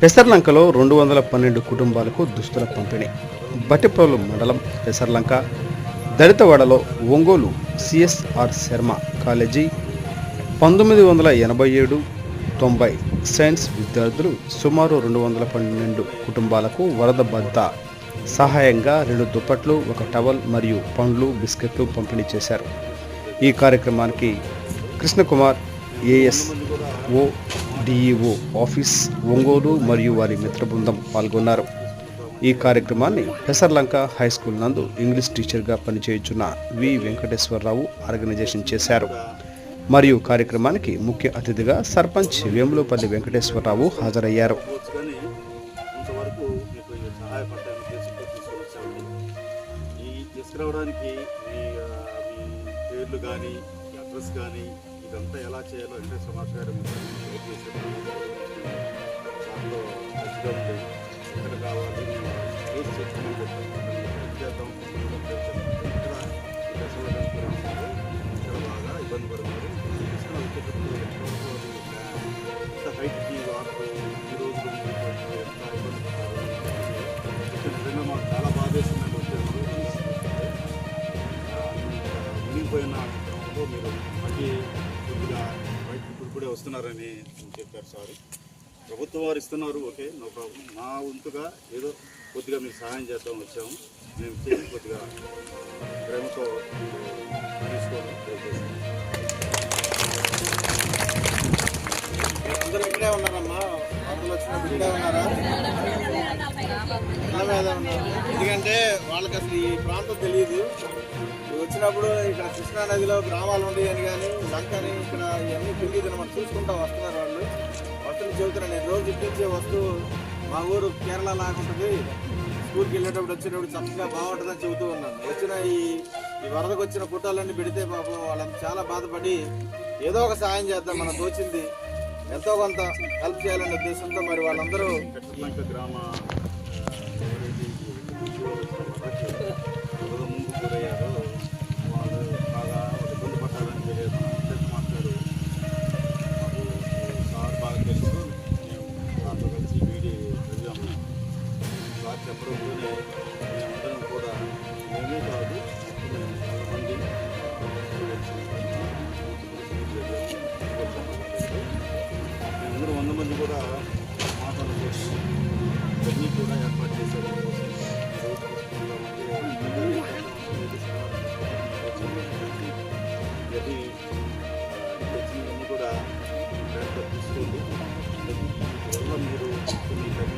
పెసర్లంకలో రెండు వందల పన్నెండు కుటుంబాలకు దుస్తుల పంపిణీ. బట్టిప్రోలు మండలం పెసర్లంక దళితవాడలో ఒంగోలు సిఎస్ఆర్ శర్మ కాలేజీ పంతొమ్మిది వందల ఎనభై ఏడు తొంభై సైన్స్ విద్యార్థులు సుమారు రెండు వందల పన్నెండు కుటుంబాలకు వరద బద్ద సహాయంగా రెండు దుప్పట్లు ఒక టవల్ మరియు పండ్లు బిస్కెట్లు పంపిణీ చేశారు. ఈ కార్యక్రమానికి Krishnakumar AS O DEO office Ongole మరియు వారి మిత్ర బృందం పాల్గొన్నారు. ఈ కార్యక్రమాన్ని పెసర్లంక హై స్కూల్ నందు ఇంగ్లీష్ టీచర్గా పనిచేయుచున్న వి వెంకటేశ్వరరావు ఆర్గనైజేషన్ చేశారు. మరియు కార్యక్రమానికి ముఖ్య అతిథిగా సర్పంచ్ వేములపల్లి వెంకటేశ్వరరావు హాజరయ్యారు. తీసుకురావడానికి మీ పేర్లు కానీ అడ్రస్ కానీ ఇదంతా ఎలా చేయాలో వెంకటేశ్వర మాస్టర్ గారు దాంట్లో మంచిగా ఉంది. ఎక్కడ కావాలి. ఏది చెప్తామని చెప్పాము చేద్దాం? ఇక్కడ బాగా ఇబ్బంది తీసుకుని వచ్చేటప్పుడు ఎంత హైట్కి వాటర్ ఈ రోజు ఎంత ఇబ్బంది మాకు చాలా బాధేసిందండి వచ్చేటప్పుడు మునిగిపోయిన మీరు మళ్ళీ కొద్దిగా బయట ఇప్పుడు కూడా వస్తున్నారని చెప్పారు సార్. ప్రభుత్వం వారు ఇస్తున్నారు ఓకే నో ప్రాబ్లం. నా వంతుగా ఏదో కొద్దిగా మీకు సహాయం చేద్దాం వచ్చాము. మేము చేసి కొద్దిగా ప్రేమతో తీసుకోవడం అందరూ ఇక్కడే ఉన్నారమ్మా. అందరూ వచ్చినప్పుడు ఇక్కడే ఉన్నారా ఉన్నారు? ఎందుకంటే వాళ్ళకి అసలు ఈ ప్రాంతం తెలియదు. వచ్చినప్పుడు ఇక్కడ కృష్ణా నదిలో గ్రామాలు ఉండేవని కానీ లంకని ఇక్కడ ఇవన్నీ తెలియదు అనమాట చూసుకుంటా వస్తున్నారు వాళ్ళు. వస్తున్న చెబుతున్నారు. నేను రోజు ఇప్పించే వస్తువు మా ఊరు కేరళ లాగా ఉంటుంది. స్కూల్కి వెళ్ళేటప్పుడు వచ్చేటప్పుడు చక్కగా బాగుంటుందని చెబుతూ ఉన్నాను. వచ్చిన ఈ ఈ వరదకు వచ్చిన పుట్టాలన్నీ పెడితే పాపం వాళ్ళంతా చాలా బాధపడి ఏదో ఒక సాయం చేద్దాం మనం తోచింది. ఎంతో కొంత హెల్ప్ చేయాలనే ఉద్దేశంతో మరి వాళ్ళందరూ గ్రామ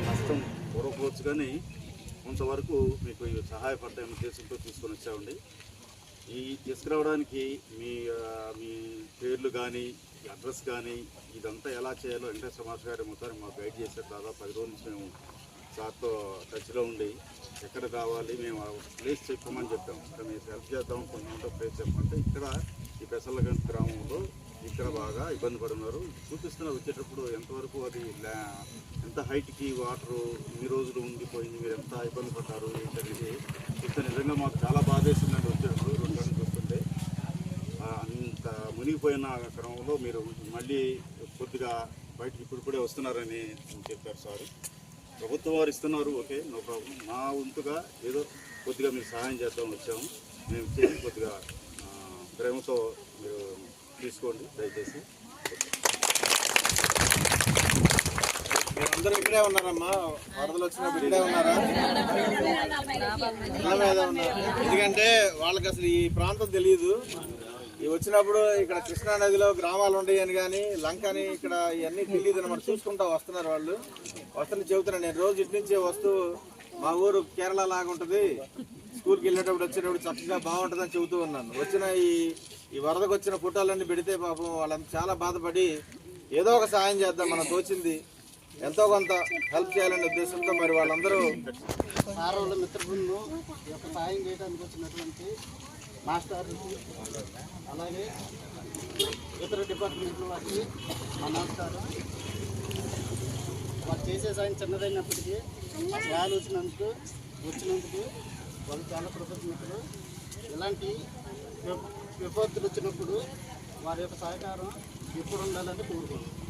నష్టం కూరకపోవచ్చు కానీ కొంతవరకు మీకు ఇవి ఉద్దేశంతో తీసుకొని వచ్చామండి. ఈ తీసుకురావడానికి మీ మీ పేర్లు కానీ అడ్రస్ కానీ ఇదంతా ఎలా చేయాలో వెంకటేశ్వర మాస్టర్ గారి మొత్తాన్ని మాకు గైడ్ చేశారు. దాదాపు పది రోజుల నుంచి మేము సార్తో టచ్లో ఉండి ఎక్కడ కావాలి మేము ఆ ప్లేస్ చెప్పమని చెప్పాం. ఇక్కడ మీరు హెల్ప్ చేద్దాం కొంత ప్లేస్ చెప్పమంటే ఇక్కడ ఈ పెసలగంట గ్రామంలో ఇక్కడ బాగా ఇబ్బంది పడున్నారు చూపిస్తున్న వచ్చేటప్పుడు ఎంతవరకు అది ఎంత హైట్కి వాటరు ఈ రోజులు ఉండిపోయింది మీరు ఎంత ఇబ్బంది పడ్డారు ఏంటనేది చూస్తే నిజంగా మాకు చాలా బాధ వేసిందండి వచ్చేటప్పుడు రెండు గంటలు చూస్తుంటే. అంత మునిగిపోయిన క్రమంలో మీరు మళ్ళీ కొద్దిగా బయటకు ఇప్పుడిప్పుడే వస్తున్నారని చెప్పారు సార్. ప్రభుత్వం వారు ఇస్తున్నారు ఓకే నో ప్రాబ్లం. నా వంతుగా ఏదో కొద్దిగా మీకు సహాయం చేద్దాం వచ్చాము. మేము చేసి కొద్దిగా ప్రేమతో మీరు తీసుకోండి దయచేసి. అందరూ ఇక్కడే ఉన్నారమ్మా. వరదలు వచ్చినప్పుడు ఇక్కడే ఉన్నారా? ఇళ్ళ మీద ఉన్నారు. ఎందుకంటే వాళ్ళకి అసలు ఈ ప్రాంతం తెలియదు. ఇవి వచ్చినప్పుడు ఇక్కడ కృష్ణా నదిలో గ్రామాలు ఉండేయని కానీ లంకని ఇక్కడ ఇవన్నీ తెలియదు అనమాట చూసుకుంటా వస్తున్నారు వాళ్ళు. వస్తున్న చెబుతున్నాను నేను. రోజు ఇటు నుంచే వస్తూ మా ఊరు కేరళ లాగా ఉంటుంది. స్కూల్కి వెళ్ళేటప్పుడు వచ్చేటప్పుడు చక్కగా బాగుంటుందని చెబుతూ ఉన్నాను. వచ్చిన ఈ ఈ వరదకు వచ్చిన పుట్టాలన్నీ పెడితే పాపం వాళ్ళంతా చాలా బాధపడి ఏదో ఒక సాయం చేద్దాం మనం తోచింది. ఎంతో కొంత హెల్ప్ చేయాలనే ఉద్దేశంతో మరి వాళ్ళందరూ సార్ వాళ్ళ మిత్ర బృందం ఈ యొక్క సాయం చేయడానికి వచ్చినటువంటి మాస్టర్ అలాగే ఇతర డిపార్ట్మెంట్ల వారికి మా నమస్కారం వారు చేసే సాయం చిన్నదైనప్పటికీ ఈ వచ్చినందుకు వచ్చినందుకు వాళ్ళు చాలా కృతజ్ఞతలు. ఇలాంటి విపత్తులు వచ్చినప్పుడు వారి యొక్క సహకారం ఎప్పుడు ఉండాలని కోరుకుంటున్నాం.